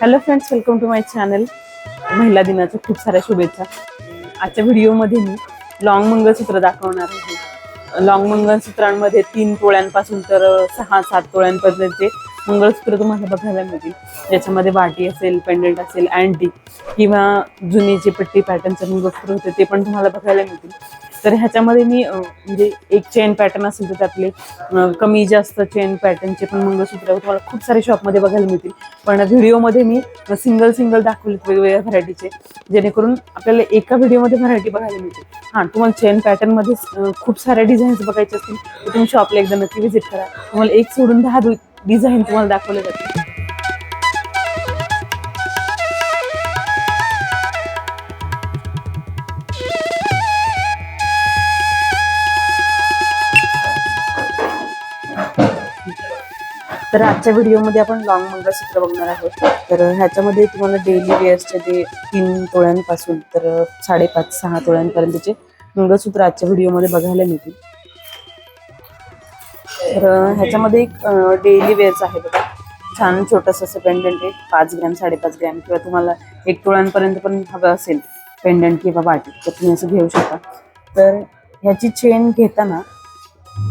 Hello friends welcome to my channel महिला दिनाच्या खूप साऱ्या शुभेच्छा. आजच्या व्हिडिओमध्ये मी लॉंग मंगळसूत्र दाखवणार आहे. लॉंग मंगळसूत्रांमध्ये तीन तोळ्यांपासून तर सहा सात तोळ्यांपर्यंतचे मंगळसूत्र तुम्हाला बघायला मिळतील. ज्याच्यामध्ये वाटी असेल पेंडंट असेल अँटी किंवा जुने जे पट्टी पॅटर्नचे मंगळसूत्र होते ते पण तुम्हाला बघायला मिळतील. तर ह्याच्यामध्ये मी म्हणजे एक चेन पॅटर्न असेल तर त्यातले कमी जास्त चेन पॅटर्नचे पण मंगळसूत्र तुम्हाला खूप सारे शॉपमध्ये बघायला मिळतील. पण व्हिडिओमध्ये मी सिंगल सिंगल दाखवलेत वेगवेगळ्या व्हरायटीचे जेणेकरून आपल्याला एका व्हिडिओमध्ये व्हरायटी बघायला मिळते हां तुम्हाला चेन पॅटर्नमध्ये खूप साऱ्या डिझाईन्स बघायचे असतील तर तुम्ही शॉपला एकदा नक्की व्हिजिट करा. तुम्हाला एक सोडून दहा डिझाईन तुम्हाला दाखवले जातील. तर आजच्या व्हिडिओमध्ये आपण लॉंग मंगळसूत्र बघणार आहोत. तर ह्याच्यामध्ये तुम्हाला डेली वेअर्सचे ते तीन तोळ्यांपासून तर साडेपाच सहा तोळ्यांपर्यंतचे मंगळसूत्र आजच्या व्हिडिओमध्ये बघायला मिळतील. तर ह्याच्यामध्ये एक डेली वेअर्स आहे बघा. छान छोटंसं असं पेंडंट आहे पाच ग्रॅम साडेपाच ग्रॅम किंवा तुम्हाला एक तोळ्यांपर्यंत पण हवं असेल पेंडंट किंवा वाटी तर तुम्ही असं घेऊ शकता. तर ह्याची चेन घेताना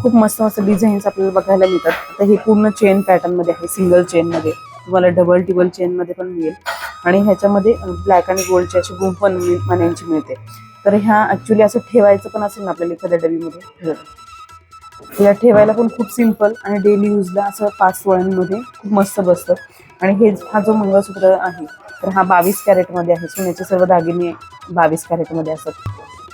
खूप मस्त मस्त डिझाईन्स आपल्याला बघायला मिळतात. आता हे पूर्ण चेन पॅटर्नमध्ये आहे सिंगल चेन मध्ये. तुम्हाला डबल टिबल चेन मध्ये पण मिळेल. आणि ह्याच्यामध्ये ब्लॅक आणि गोल्डची अशी गुंफ पण मण्यांची मिळते. तर ह्या ऍक्च्युली असं ठेवायचं पण असेल ना आपल्याला एखाद्या डबीमध्ये? या ठेवायला पण खूप सिंपल आणि डेली यूजला असं पाच तोळ्यांमध्ये खूप मस्त बसतं. आणि हे हा जो मंगळसूत्र आहे तर हा बावीस कॅरेटमध्ये आहे. सोन्याचे सर्व दागिने बावीस कॅरेटमध्ये असतात.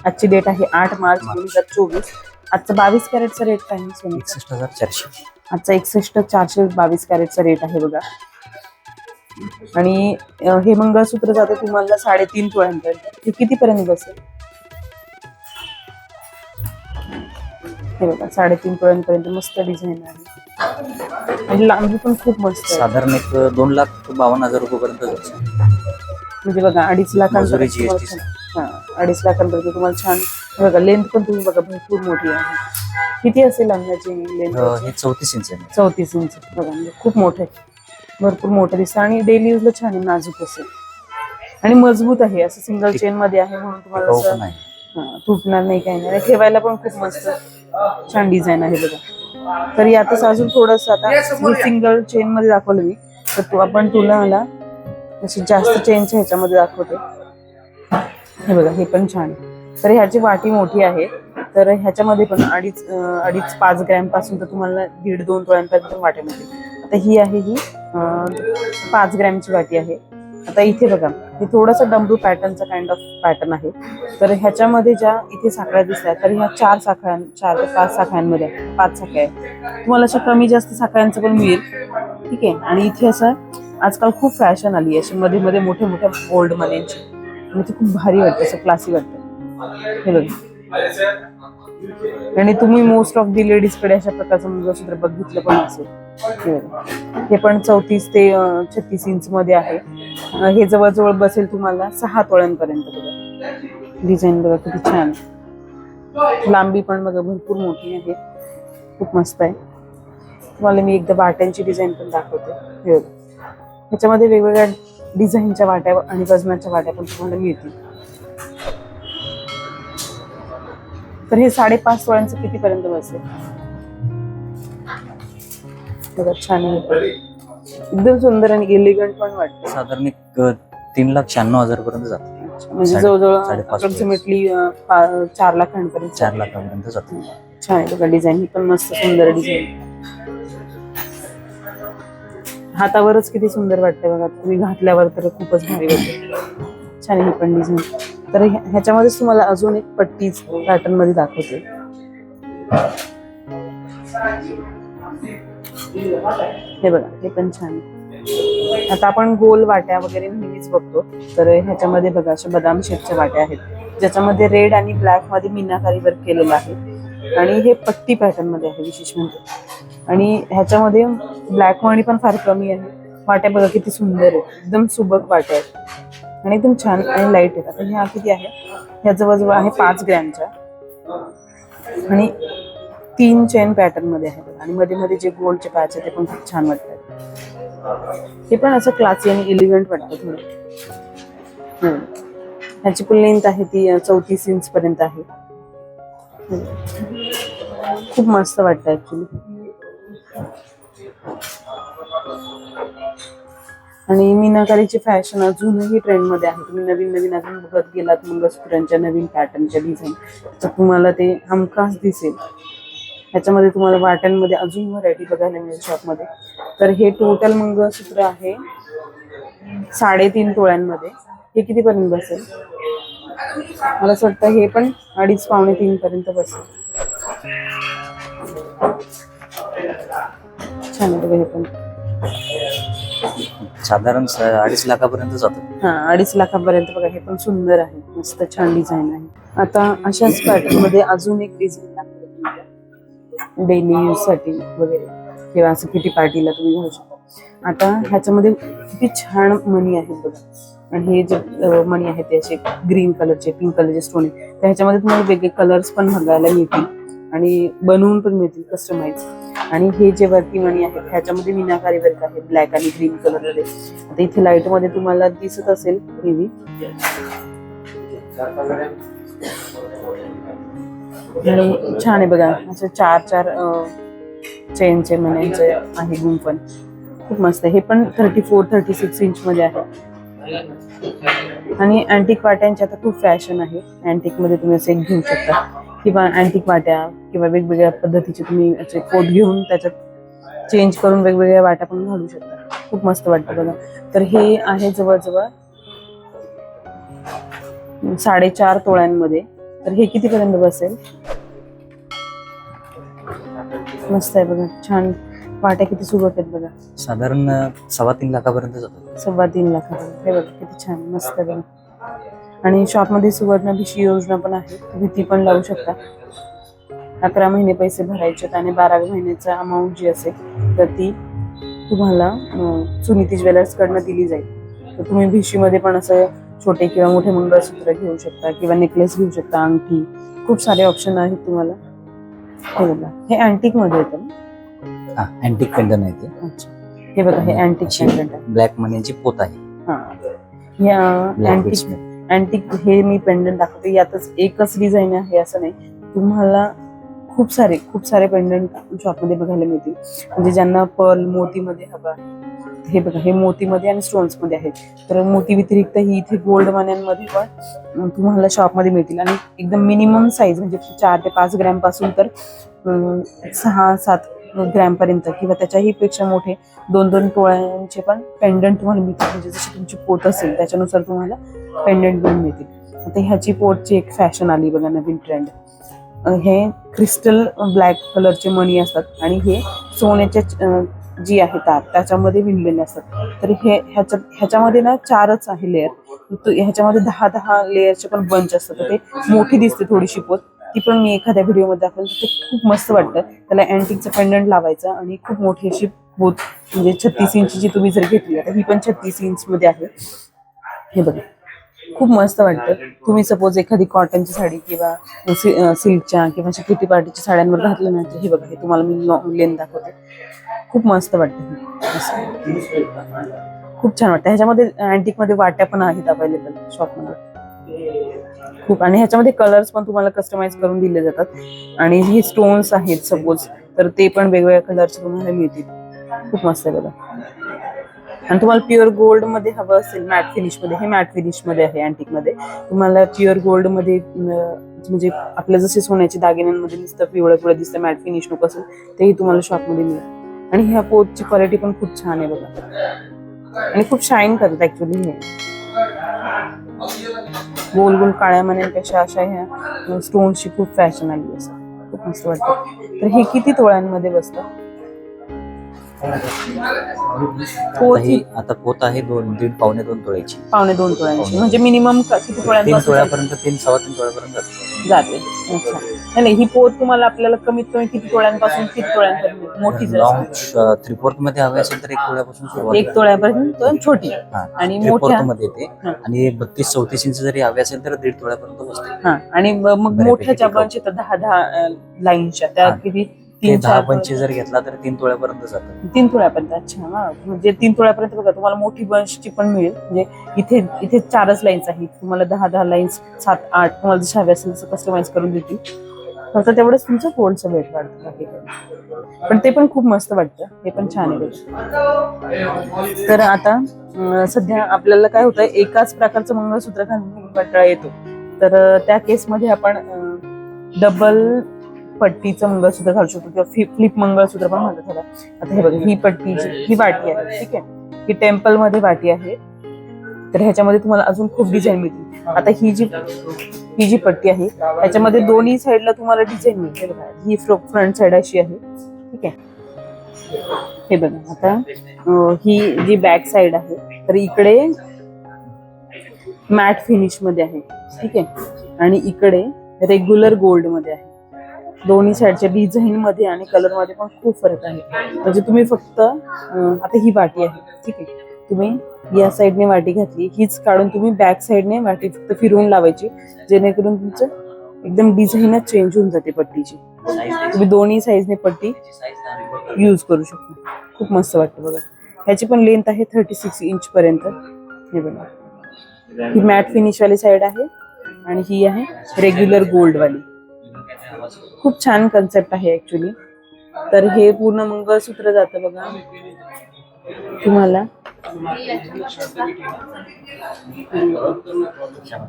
आजची डेट आहे आठ मार्च दोन हजार चोवीस. आजचा बावीस कॅरेटचा रेट काय आहे एकसष्ट हजार चारशे. आजचा एकसष्ट चारशे बावीस कॅरेटचा रेट आहे बघा. आणि अं, हे मंगळसूत्र जाते तुम्हाला साडेतीन तोळ्यांपर्यंत हे कितीपर्यंत बसेल? हे बघा साडेतीन तोळ्यांपर्यंत मस्त डिझाईन आहे. आणि लांबी पण खूप मस्त आहे. साधारण एक दोन लाख बावन्न हजार रुपयेपर्यंत जायचं. म्हणजे बघा अडीच लाखांपर्यंत मजुरी, तुम्हाला GST. छान- हा अडीच लाखांपर्यंत तुम्हाला छान बघा लेंथ पण तुम्ही बघा भरपूर मोठी आहे. किती असेल अंगाची लेंथ हे चौतीस इंच आहे. चौतीस इंच बघा म्हणजे खूप मोठं आहे. भरपूर मोठं दिसतं. आणि डेली यूजला छान आहे नाजूक असेल आणि मजबूत आहे असं सिंगल चेन मध्ये आहे म्हणून तुम्हाला टिकाऊ असं हा, तुटणार नाही काही नाही. ठेवायला पण खूप मस्त छान डिझाईन आहे बघा. तर यातच अजून थोडस आता सिंगल चेन मध्ये दाखवलं मी. तर तू आपण तुला मला अशी जास्त चेनच्या ह्याच्यामध्ये दाखवते. हे बघा हे पण छान आहे. तर ह्याची वाटी मोठी आहे. तर ह्याच्यामध्ये पण अडीच अडीच पाच ग्रॅमपासून तर तुम्हाला दीड दोन तोळ्यांपर्यंत वाट्या मिळतील. आता ही आहे ही पाच ग्रॅमची वाटी आहे. आता इथे बघा हे थोडंसं डमरू पॅटर्नचा काइंड ऑफ पॅटर्न आहे. तर ह्याच्यामध्ये ज्या इथे साखळ्या दिसल्या तर ह्या चार साखळ्यां चार ते पाच साखळ्यांमध्ये पाच साखळ्या आहेत. तुम्हाला अशा कमी जास्त साखळ्यांचं पण मिळेल. ठीक आहे? आणि इथे असं आजकाल खूप फॅशन आली आहे. अशी मध्ये मध्ये मोठ्या मोठ्या ओल्ड मन्यांची आणि ते खूप भारी वाटतं असं क्लासी वाटतं. हे आणि तुम्ही मोस्ट ऑफ दी लेडीजकडे अशा प्रकारचं म्हणजे मंगळसूत्र बघितलं पण असेल. हे पण चौतीस ते छत्तीस इंच मध्ये आहे. हे जवळजवळ बसेल तुम्हाला सहा तोळ्यांपर्यंत बघा. डिझाईन बघा किती छान. लांबी पण बघा भरपूर मोठी आहे. खूप मस्त आहे. तुम्हाला मी एकदा वाट्यांची डिझाईन पण दाखवते. हे बघा. ह्याच्यामध्ये वेगवेगळ्या डिझाईनच्या वाट्या आणि वजनाच्या वाट्या पण तुम्हाला मिळतील. तर हे साडेपाच तोळ्यांचं कितीपर्यंत बसेल? बघा छान आहे. एकदम सुंदर आणि एलिगंट पण वाटतं. साधारण एक अं, तीन लाख शहाण्णव हजार पर्यंत जातं म्हणजे साडे- जवळजवळ साडेपाच अप्रॉक्सिमेटली चार लाखांपर्यंत चार लाखापर्यंत जातं. छान आहे बघा डिझाईन ही पण मस्त सुंदर डिझाईन हातावरच किती सुंदर वाटते बघा तुम्ही घातल्यावर तर खूपच भारी वाटते छान आहे ही पण डिझाईन तर ह्याच्यामध्येच तुम्हाला अजून एक पट्टीच पॅटर्नमध्ये दाखवते. हे बघा हे पण छान आहे. आता आपण गोल वाट्या वगैरे नेहमीच बघतो. तर ह्याच्यामध्ये बघा अशा बदाम शेपच्या वाट्या आहेत. ज्याच्यामध्ये रेड आणि ब्लॅकमध्ये मीनाकारी वर्क केलेलं आहे. आणि हे पट्टी पॅटर्नमध्ये आहे विशेष म्हणजे. आणि ह्याच्यामध्ये ब्लॅक वाणी पण फार कमी आहे. वाट्या बघा किती सुंदर आहे एकदम सुबक वाट्या आहेत. आणि एकदम छान आणि लाइट येतात. आणि ह्या किती आहे? ह्या जवळजवळ आहे पाच ग्रॅमच्या. आणि तीन चेन पॅटर्नमध्ये आणि मध्ये मध्ये जे गोल्डचे पॅच आहे ते पण खूप छान वाटतात. हे पण असं क्लासी आणि इलिगंट वाटतं थोडं ह्याची पण लेंथ आहे ती चौतीस इंच पर्यंत आहे. खूप मस्त वाटतं ऍक्च्युली आणि मीनाकारीची फॅशन अजूनही ट्रेंडमध्ये आहे. तुम्ही नवीन नवीन अजून बघत गेलात मंगळसूत्रांच्या नवीन पॅटर्नच्या डिझाईन तर तुम्हाला ते हमखास दिसेल. ह्याच्यामध्ये तुम्हाला वाट्यांमध्ये अजून व्हरायटी बघायला मिळेल शॉपमध्ये तर हे टोटल मंगळसूत्र आहे. साडेतीन तोळ्यांमध्ये. हे कितीपर्यंत बसेल? मला असं वाटतं हे पण अडीच पावणे तीन पर्यंत बसेल. छान आहे हे पण. साधारण स- अडीच लाखापर्यंत जातो. हा अडीच लाखापर्यंत बघा हे पण सुंदर आहे. मस्त छान डिझाईन आहे. आता अशाच पॅटर्नमध्ये अजून एक डिझाईन डेली यूजसाठी वगैरे. किंवा असं किती पार्टीला तुम्ही घालू शकता. आता ह्याच्यामध्ये किती छान मणी आहेत बघा. आणि हे जे मणी आहेत ते असे ग्रीन कलरचे पिंक कलरचे स्टोन आहे तर ह्याच्यामध्ये तुम्हाला वेगळे कलर्स पण बघायला मिळतील. आणि बनवून पण मिळतील कस्टमाइज आणि हे जे वरती मणी आहेत ह्याच्यामध्ये विनाकारी वर्क आहे. ब्लॅक आणि ग्रीन कलरमध्ये. आता इथे लाइटमध्ये तुम्हाला दिसत असेल हेवी आणि छान आहे बघा. असे चार चार चेनचे मण्यांचे आहे गुंफण खूप मस्त. आहे हे पण thirty four thirty six inch मध्ये आहे. आणि अँटिक वाट्यांची आता खूप फॅशन आहे. अँटिकमध्ये तुम्ही असे एक घेऊ शकता. किंवा अँटिक वाट्या किंवा वेगवेगळ्या पद्धतीचे तुम्ही असे कोट घेऊन त्याच्यात चेंज करून वेगवेगळ्या वाट्या पण घालू शकता. खूप मस्त वाटतं बघा. तर हे आहे जवळजवळ साडेचार तोळ्यांमध्ये. तर हे कितीपर्यंत बसेल? मस्त आहे बघा. छान वाट्या किती सुबक आहेत बघा. साधारण सव्वा तीन लाखापर्यंत जातं सव्वा तीन लाखापर्यंत. हे बघा किती छान मस्त आहे बघा. आणि शॉपमध्ये सुवर्ण भिशी योजना पण आहे. तुम्ही ती पण लावू शकता. अकरा महिने पैसे भरायचे आणि बाराव्या महिन्याचा अमाऊंट जी असेल तर ती तुम्हाला सुनीती ज्वेलर्स कडनं दिली जाईल. तर तुम्ही भिशीमध्ये पण असं छोटे किंवा मोठे मंगळसूत्र घेऊ शकता किंवा नेकलेस घेऊ शकता अंगठी. खूप सारे ऑप्शन आहेत तुम्हाला. हे अँटिकमध्ये येतं? हा अँटिक पेंडन आहे ते. हे बघा हे अँटिक पेंडंट आहे. ब्लॅक मनीची पोत आहे. हा. ब्लॅक अँटिक अँटिक हे मी पेंडंट दाखवते. यातच एकच डिझाईन आहे असं नाही. तुम्हाला खूप सारे खूप सारे पेंडंट शॉपमध्ये बघायला मिळतील. म्हणजे ज्यांना पर्ल मोतीमध्ये हवं आहे. हे बघा हे मोतीमध्ये आणि स्टोन्समध्ये आहे आहेत. तर मोती व्यतिरिक्त ही इथे गोल्ड मान्यांमध्ये पण तुम्हाला शॉपमध्ये मिळतील. आणि एकदम मिनिमम साईज म्हणजे चार ते पाच ग्रॅमपासून तर सहा सात ग्रॅमपर्यंत किंवा त्याच्याही पेक्षा मोठे दोन दोन टोळ्यांचे पण पेंडंट तुम्हाला मिळतील. म्हणजे जशी तुमची पोत असेल त्याच्यानुसार तुम्हाला पेंडंट पण मिळतील. आता ह्याची पोटची एक फॅशन आली बघा नवीन ट्रेंड हे क्रिस्टल ब्लॅक कलरचे मणी असतात आणि हे सोन्याच्या जी आहे तार त्याच्यामध्ये विणलेले असतात. तर हे ह्याच्या ह्याच्यामध्ये ना चारच आहे लेअर ह्याच्यामध्ये दहा दहा लेअरचे पण बंच असतात. तर ते मोठी दिसते थोडीशी पोत. ती पण मी एखाद्या व्हिडिओमध्ये दाखवली. ते खूप मस्त वाटतं. त्याला अँटिकचं पेंडंट लावायचं आणि खूप मोठी अशी पोत म्हणजे छत्तीस इंचची जी तुम्ही जर घेतली आता ही पण छत्तीस इंच मध्ये आहे. हे बघा. खूप मस्त वाटतं. तुम्ही सपोज एखादी कॉटनची साडी किंवा सिल्कच्या किंवा किती पार्टीच्या साड्यांवर घातलं ना हे बघा हे तुम्हाला मी लेन दाखवते. खूप मस्त वाटतं. खूप छान वाटतं. ह्याच्यामध्ये अँटिकमध्ये वाट्या पण आहेत अवेलेबल शॉपमध्ये खूप आणि ह्याच्यामध्ये कलर्स पण तुम्हाला कस्टमाइज करून दिले जातात. आणि हे स्टोन्स आहेत सपोज तर ते पण वेगवेगळ्या कलर्स तुम्हाला मिळतील. खूप मस्त आहे बघा. आणि तुम्हाला प्युअर गोल्डमध्ये हवं असेल मॅट फिनिशमध्ये. हे मॅट फिनिशमध्ये आहे अँटिकमध्ये. तुम्हाला प्युअर गोल्डमध्ये म्हणजे आपल्या जसे सोन्याच्या दागिन्यांमध्ये दिसतं पिवळं पिवळं दिसतं मॅट फिनिश नको असेल तेही तुम्हाला शॉपमध्ये मिळेल. आणि ह्या पोतची क्वालिटी पण खूप छान आहे बघा. आणि खूप शाईन करतात ऍक्च्युली हे. गोल गोल काळ्या मण्यांपेक्षा अशा ह्या स्टोनची खूप फॅशन आली असं. खूप मस्त वाटतं. तर हे किती तोळ्यांमध्ये बसतं? आता ही ही आता पोत आहे दोन दीड पावणे दोन तोळ्याची. पावणे दोन तोळ्यांची. म्हणजे मिनिमम किती तीन तोळ्यांपासून तोळ्यापर्यंत तीन सव्वा तीन तोळ्यापर्यंत जातं. जाते. अच्छा. नाही, नाही ही पोत तुम्हाला आपल्याला कमीत कमी किती तोळ्यांपासून किती तोळ्यांपर्यंत मोठी जर. लॉंग असेल. थ्री फोर्थमध्ये हवे असेल तर एक तोळ्यापासून सुरुवात एक तोळ्यापर्यंत छोटी. हा आणि थ्री मोठ्या. मध्ये येते. हा. आणि बत्तीस चौतीस इंच जरी हवे असेल तर दीड तोळ्यापर्यंत बसते. हा. आणि मग बऱ्यापैकी मोठ्याच्या टिकाऊ. बंच येतात दहा दहा लाईनच्या. त्या हा. किती? तीन दहा पंचे जर घेतला तर तीन तोळ्यापर्यंत जातात. तीन तोळ्यापर्यंत अच्छा हा. म्हणजे तीन तोळ्यापर्यंत बघा तुम्हाला मोठी बंचची पण मिळेल. म्हणजे इथे इथे चारच लाईन्स आहेत. तुम्हाला दहा दहा लाईन्स सात आठ तुम्हाला जशा हव्या असेल तसं कस्टमाइज करून देतील. फक्त तेवढंच तुमचं गोल्डचं वेट वाढतं बाकी. पण ते पण खूप मस्त वाटतं. हे पण छान आहे. तर आता सध्या आपल्याला काय होतं एकाच प्रकारचं मंगळसूत्र घालून कंटाळा येतो. तर त्या केसमध्ये आपण डबल पट्टीचं मंगळसूत्र घालू शकतो किंवा फ्लिप मंगळसूत्र पण म्हणतात त्याला आता हे बघा ही पट्टी ही वाटी आहे ठीक आहे? ही टेम्पलमध्ये वाटी आहे. तर ह्याच्यामध्ये तुम्हाला अजून खूप डिझाईन मिळतील. आता ही जी ही जी पट्टी आहे ह्याच्यामध्ये दोन्ही साईडला तुम्हाला डिझाईन मिळते बघा ही फ्रंट साईड अशी आहे ठीक आहे? हे बघा आता ही जी बॅक साईड आहे तर इकडे मॅट फिनिशमध्ये आहे ठीक आहे? आणि इकडे रेग्युलर गोल्डमध्ये आहे. दोन्ही साईडच्या डिझाईन मध्ये आणि कलरमध्ये पण खूप फरक आहे. म्हणजे तुम्ही फक्त आता ही वाटी आहे ठीक आहे. तुम्ही या साईडने वाटी घातली हीच काढून तुम्ही बॅक साईडने वाटी फक्त फिरवून लावायची जेणेकरून तुमचं एकदम डिझाईनच चेंज होऊन जाते पट्टीची. तुम्ही दोन्ही साईजने पट्टी यूज करू शकता. खूप मस्त वाटतं बघा. ह्याची पण लेंथ आहे थर्टी सिक्स इंच पर्यंत. हे बघा. ही मॅट फिनिश वाली साईड आहे आणि ही आहे रेग्युलर गोल्ड वाली. खूप छान कन्सेप्ट आहे ऍक्च्युली तर हे पूर्ण मंगळसूत्र जातं बघा. तुम्हाला?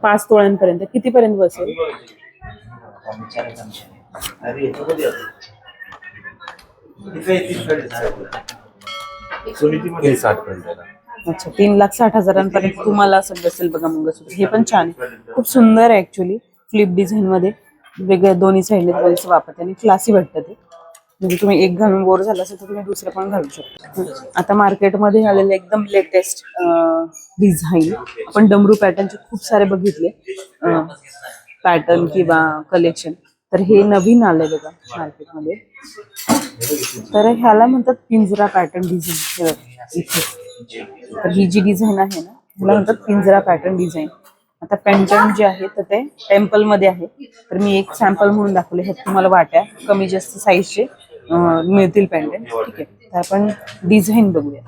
पाच तोळ्यांपर्यंत. कितीपर्यंत बसेल? अच्छा तीन लाख साठ हजारांपर्यंत तुम्हाला असं बसेल बघा मंगळसूत्र. हे पण छान आहे. खूप सुंदर आहे ऍक्च्युली फ्लिप डिझाईन मध्ये. वेगळ्या दोन्ही साईडने तुम्हाला वापरते आणि क्लासी भेटतं ते. म्हणजे तुम्ही एक घालून बोर झाला असेल तर तुम्ही दुसरं पण घालू शकता. आता मार्केटमध्ये आलेले एकदम लेटेस्ट डिझाईन आपण डमरू पॅटर्नचे खूप सारे बघितले. पॅटर्न किंवा कलेक्शन तर हे नवीन आलंय बघा मार्केटमध्ये तर ह्याला म्हणतात पिंजरा पॅटर्न डिझाईन इथे. तर ही जी डिझाईन आहे ना ह्याला म्हणतात पिंजरा पॅटर्न डिझाईन आता पेंडंट जे आहे तर ते टेम्पलमध्ये आहे. तर मी एक सॅम्पल म्हणून दाखवले. हे तुम्हाला वाट्या कमी जास्त साईजचे मिळतील पेंडंट ठीक आहे. तर आपण डिझाईन बघूया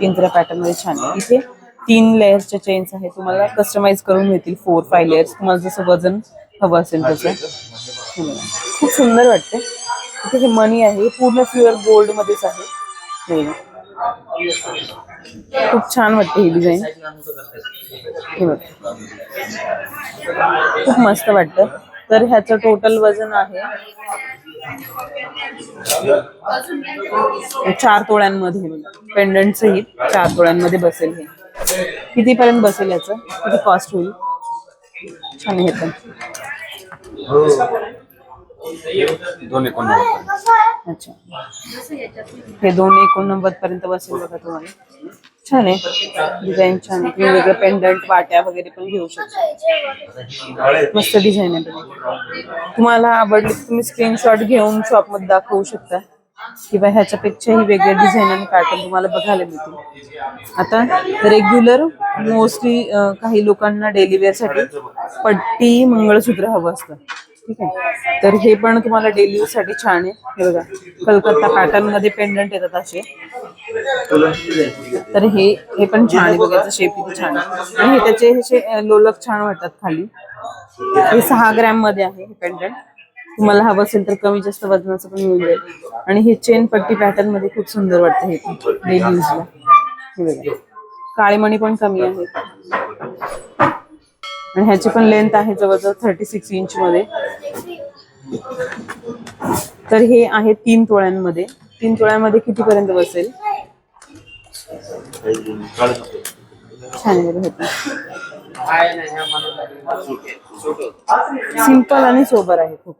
इंद्रा पॅटर्नमध्ये छान आहे. इथे तीन लेअर्सच्या चेन्स आहे तुम्हाला कस्टमाइज करून मिळतील. फोर फाय लेअर्स तुम्हाला जसं वजन हवं असेल तसं. खूप सुंदर वाटते इथे हे मनी आहे. हे पूर्ण प्युअर गोल्ड मध्येच आहे. खूप छान वाटते ही डिझाईन हे खूप मस्त वाटतं. तर ह्याचं टोटल वजन आहे चार तोळ्यांमध्ये. पेंडंट सहित चार तोळ्यांमध्ये बसेल हे. किती पर्यंत बसेल याचं? किती कॉस्ट होईल? छान हे पण. दोन एकोणनव्वद अच्छा. हे दोन एकोणनव्वद पर्यंत बसेल बघा तुम्हाला. छान आहे. डिझाईन छान आहे. तुम्ही पेंडंट वाट्या वगैरे पण घेऊ शकता. मस्त डिझाईन आहे बघा. तुम्हाला आवडली तर तुम्ही स्क्रीनशॉट घेऊन शॉपमध्ये दाखवू शकता. किंवा ह्याच्यापेक्षाही वेगळे डिझाईन आणि पॅटर्न तुम्हाला बघायला मिळतील. आता रेग्युलर मोस्टली काही लोकांना डेली वेअरसाठी पट्टी मंगळसूत्र हवं असतं. ठीक आहे. तर हे पण तुम्हाला डेली यूजसाठी छान आहे. हे बघा कलकत्ता पॅटर्नमध्ये पेंडंट येतात असे. तर हे हे पण छान आहे बघायचं शेप किती छान आहे. आणि हे त्याचे लोलक छान वाटतात खाली. हे सहा ग्रॅममध्ये आहे हे पेंडंट तुम्हाला हवं असेल तर कमी जास्त वजनाचं पण मिळून जाईल आणि हे चेन पट्टी पॅटर्नमध्ये खूप सुंदर वाटतं हे पण डेली यूजला हे बघा. पण कमी आहेत आणि ह्याची पण लेंथ आहे जवळजवळ थर्टी सिक्स इंच मध्ये. तर हे आहे तीन तोळ्यांमध्ये. तीन तोळ्यांमध्ये किती पर्यंत बसेल? छान हे सिंपल आणि सोबर आहे खूप.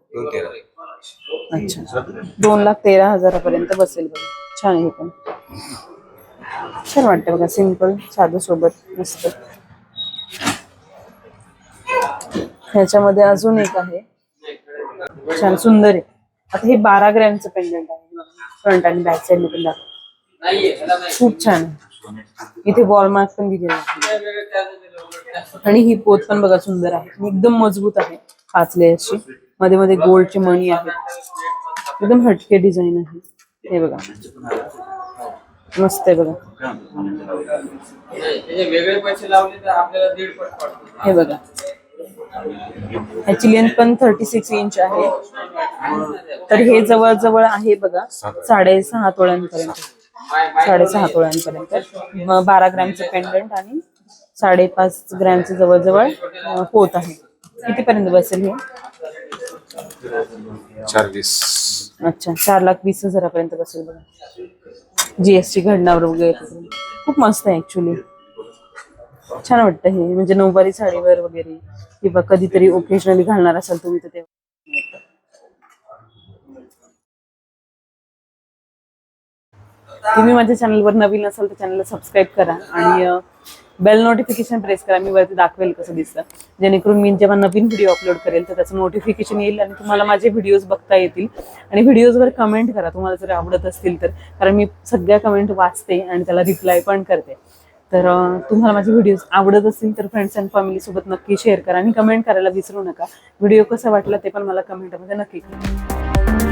अच्छा. दोन लाख तेरा हजारापर्यंत बसेल बघा. छान आहे हे पण. छान वाटतं बघा. सिंपल साधं सोबत मस्त. ह्याच्यामध्ये अजून एक आहे. छान सुंदर आहे. आता हे बारा ग्रॅमचं पेंडंट आहे. फ्रंट आणि बॅक साइड पण दाखव. खूप छान आहे. इथे वॉलमार्क पण दिलेला आहे. आणि ही पोत पण बघा सुंदर आहे. एकदम मजबूत आहे. पाच अशी मध्ये मध्ये गोल्डची मणी आहेत. एकदम हटके डिझाईन आहे. हे बघा. मस्त आहे बघा. हे बघा. ह्याची लेंथ पण थर्टी सिक्स इंच आहे. तर हे जवळजवळ आहे बघा साडेसहा तोळ्यांपर्यंत. साडेसहा तोळ्यांपर्यंत. बारा ग्रॅमचं पेंडंट आणि साडेपाच ग्रॅमचं जवळजवळ पोत आहे. कितीपर्यंत बसेल हे? चार वीस. अच्छा चार लाख वीस हजारापर्यंत बसेल बघा. जीएसटी घडणावर वगैरे. खूप मस्त आहे ऍक्च्युली छान वाटतं हे. म्हणजे नऊवारी साडीवर वगैरे किंवा कधीतरी ओकेजनली घालणार असाल तुम्ही तर ते तुम्ही माझ्या चॅनलवर नवीन असाल तर चॅनलला सबस्क्राईब करा आणि बेल नोटिफिकेशन प्रेस करा. मी वरती दाखवेल कसं दिसतं. जेणेकरून मी जेव्हा नवीन व्हिडिओ अपलोड करेल तर त्याचं नोटिफिकेशन येईल आणि तुम्हाला माझे व्हिडिओज बघता येतील. आणि व्हिडिओजवर कमेंट करा. तुम्हाला जर आवडत असतील तर. कारण मी सगळ्या कमेंट वाचते आणि त्याला रिप्लाय पण करते. तर तुम्हाला माझे व्हिडिओज आवडत असतील तर फ्रेंड्स अँड फॅमिली सोबत नक्की शेअर करा आणि कमेंट करायला विसरू नका. व्हिडिओ कसा वाटला ते पण मला कमेंटमध्ये नक्की करा